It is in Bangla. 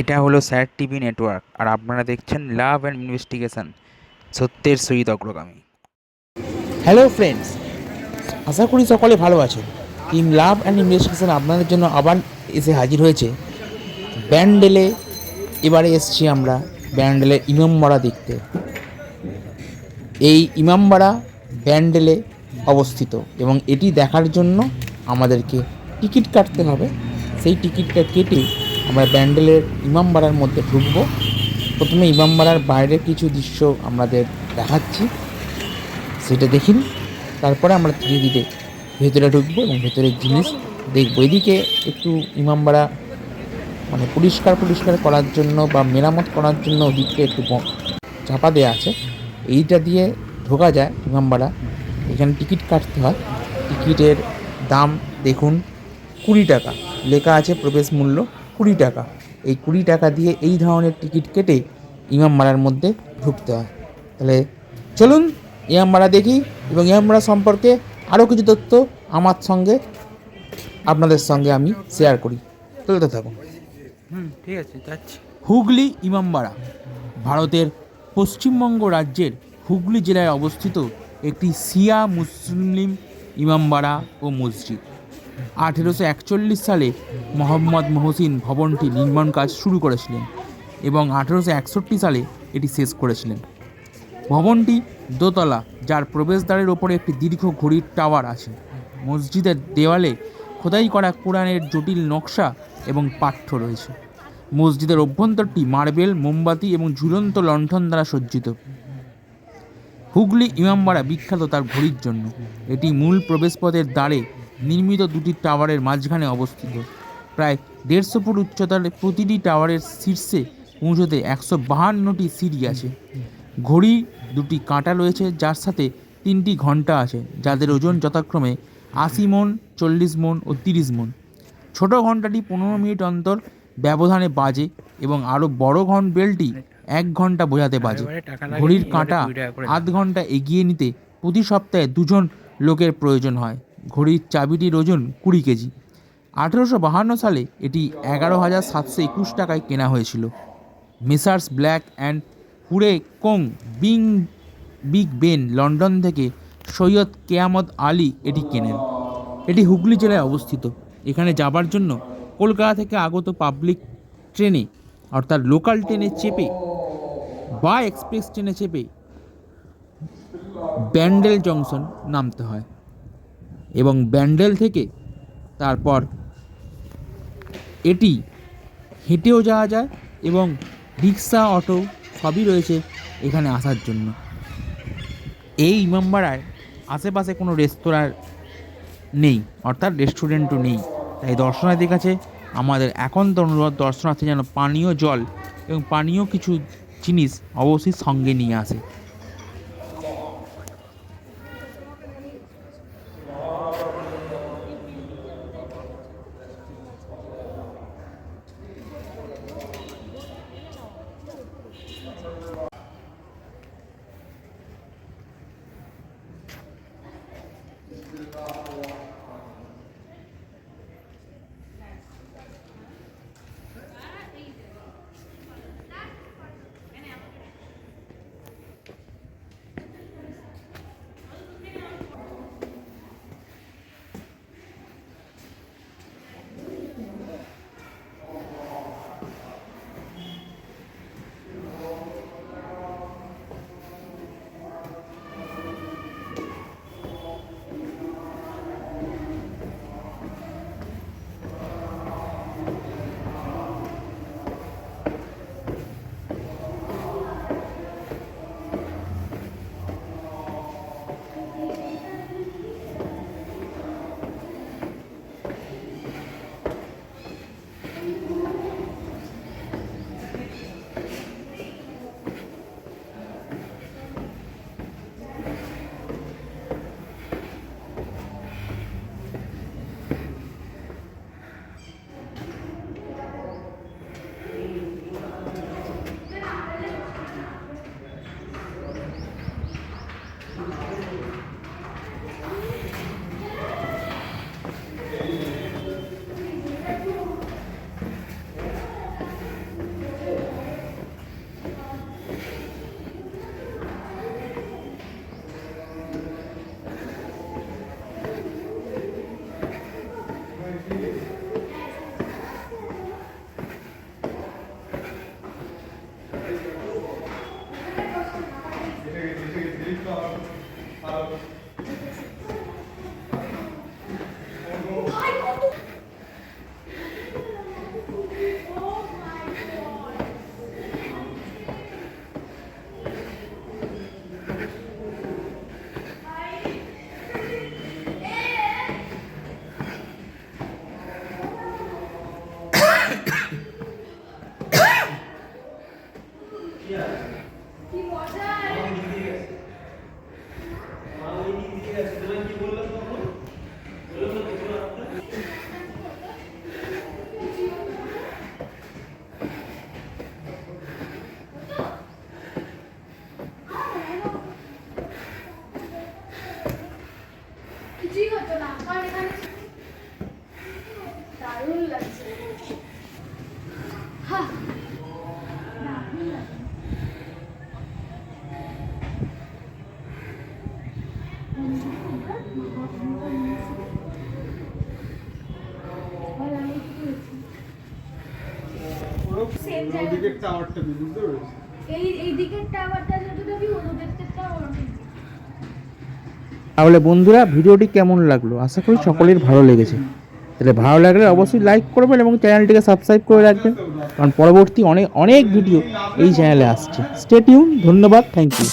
এটা হলো স্যার টিভি নেটওয়ার্ক, আর আপনারা দেখছেন লাভ অ্যান্ড ইনভেস্টিগেশন, সত্যের সহিত অগ্রগামী। হ্যালো ফ্রেন্ডস, আশা করি সকলে ভালো আছেন। টিম লাভ অ্যান্ড ইনভেস্টিগেশন আপনাদের জন্য আবার এসে হাজির হয়েছে। ব্যান্ডেলে এবারে এসছি আমরা ব্যান্ডেলের ইমামবাড়া দেখতে। এই ইমামবাড়া ব্যান্ডেলে অবস্থিত, এবং এটি দেখার জন্য আমাদেরকে টিকিট কাটতে হবে। সেই টিকিটটা কেটে আমরা ব্যান্ডেলের ইমামবাড়ার মধ্যে ঢুকবো। প্রথমে ইমামবাড়ার বাইরের কিছু দৃশ্য আমাদের দেখাচ্ছি। সেটা দেখিন। তারপরে আমরা ধীরে ধীরে ভেতরে ঢুকবো এবং ভেতরের জিনিস দেখব। এদিকে একটু ইমামবাড়া মানে পরিষ্কার পরিষ্কার করার জন্য বা মেরামত করার জন্য ওদিকটা একটু চাপা দেওয়া আছে। এইটা দিয়ে ঢোকা যায় ইমামবাড়া এখানে টিকিট কাটতে হয়। টিকিটের দাম দেখুন কুড়ি টাকা। লেখা আছে প্রবেশ মূল্য কুড়ি টাকা। এই কুড়ি টাকা দিয়ে এই ধরনের টিকিট কেটে ইমামবাড়ার মধ্যে ঢুকতে হয়। তাহলে চলুন ইমামবাড়া দেখি এবং ইমামবাড়া সম্পর্কে আরও কিছু তথ্য আমার সঙ্গে আপনাদের সঙ্গে আমি শেয়ার করি। চলতে থাকুন। হুম ঠিক আছে যাচ্ছি। হুগলি ইমামবাড়া ভারতের পশ্চিমবঙ্গ রাজ্যের হুগলি জেলায় অবস্থিত একটি শিয়া মুসলিম ইমামবাড়া ও মসজিদ। আঠেরোশো একচল্লিশ সালে মোহাম্মদ মহসিন ভবনটি নির্মাণ কাজ শুরু করেছিলেন এবং আঠেরোশো একষট্টি সালে এটি শেষ করেছিলেন। ভবনটি দোতলা, যার প্রবেশদ্বারের ওপরে একটি দীর্ঘ ঘড়ির টাওয়ার আছে। মসজিদের দেওয়ালে খোদাই করা কোরআনের জটিল নকশা এবং পাঠ্য রয়েছে। মসজিদের অভ্যন্তরটি মার্বেল, মোমবাতি এবং ঝুলন্ত লণ্ঠন দ্বারা সজ্জিত। হুগলি ইমামবাড়া বিখ্যাত তার ঘড়ির জন্য। এটি মূল প্রবেশপথের দ্বারে নির্মিত দুটি টাওয়ারের মাঝখানে অবস্থিত। প্রায় দেড়শো ফুট উচ্চতার প্রতিটি টাওয়ারের শীর্ষে পৌঁছতে একশো বাহান্নটি সিঁড়ি আছে। ঘড়ি দুটি কাঁটা রয়েছে যার সাথে তিনটি ঘণ্টা আছে যাদের ওজন যথাক্রমে আশি মন চল্লিশ মন ও তিরিশ মন। ছোট ঘন্টাটি পনেরো মিনিট অন্তর ব্যবধানে বাজে এবং আরও বড় ঘন বেলটি এক ঘণ্টা বোঝাতে বাজে। ঘড়ির কাঁটা আধ ঘণ্টা এগিয়ে নিতে প্রতি সপ্তাহে দুজন লোকের প্রয়োজন হয়। ঘড়ির চাবিটির ওজন কুড়ি কেজি। আঠেরোশো বাহান্ন সালে এটি এগারো হাজার সাতশো একুশ টাকায় কেনা হয়েছিল। মেসার্স ব্ল্যাক অ্যান্ড হুরে কোং বিং বিগ বেন লন্ডন থেকে সৈয়দ কেয়ামত আলী এটি কেনেন। এটি হুগলি জেলায় অবস্থিত। এখানে যাবার জন্য কলকাতা থেকে আগত পাবলিক ট্রেনে, অর্থাৎ লোকাল ট্রেনে চেপে, বা এক্সপ্রেস ট্রেনে চেপে ব্যান্ডেল জংশন নামতে হয়। এবং ব্যান্ডেল থেকে তারপর এটি হেঁটেও যাওয়া যায় এবং রিক্সা, অটো সবই রয়েছে এখানে আসার জন্য। এই ইমামবাড়ায় আশেপাশে কোনো রেস্তোরাঁ নেই, অর্থাৎ রেস্টুরেন্টও নেই। তাই দর্শনার্থীর কাছে আমাদের একান্ত অনুরোধ, দর্শনার্থী যেন পানীয় জল এবং পানীয় কিছু জিনিস অবশ্যই সঙ্গে নিয়ে আসে। 찍었잖아. 빨리 빨리 ওদিকের টাওয়ারটা বুঝতে পেরেছি। এই এই দিকের টাওয়ারটা যদি যাবি ওদের টাওয়ার তাহলে বন্ধুরা ভিডিওটি কেমন লাগল? আশা করি সকলের ভালো লেগেছে। তাহলে ভালো লাগলে অবশ্যই লাইক করবেন এবং চ্যানেলটিকে সাবস্ক্রাইব করে রাখবেন কারণ পরবর্তী অনেক অনেক ভিডিও এই চ্যানেলে আসছে। স্টেটিউন ধন্যবাদ থ্যাংক ইউ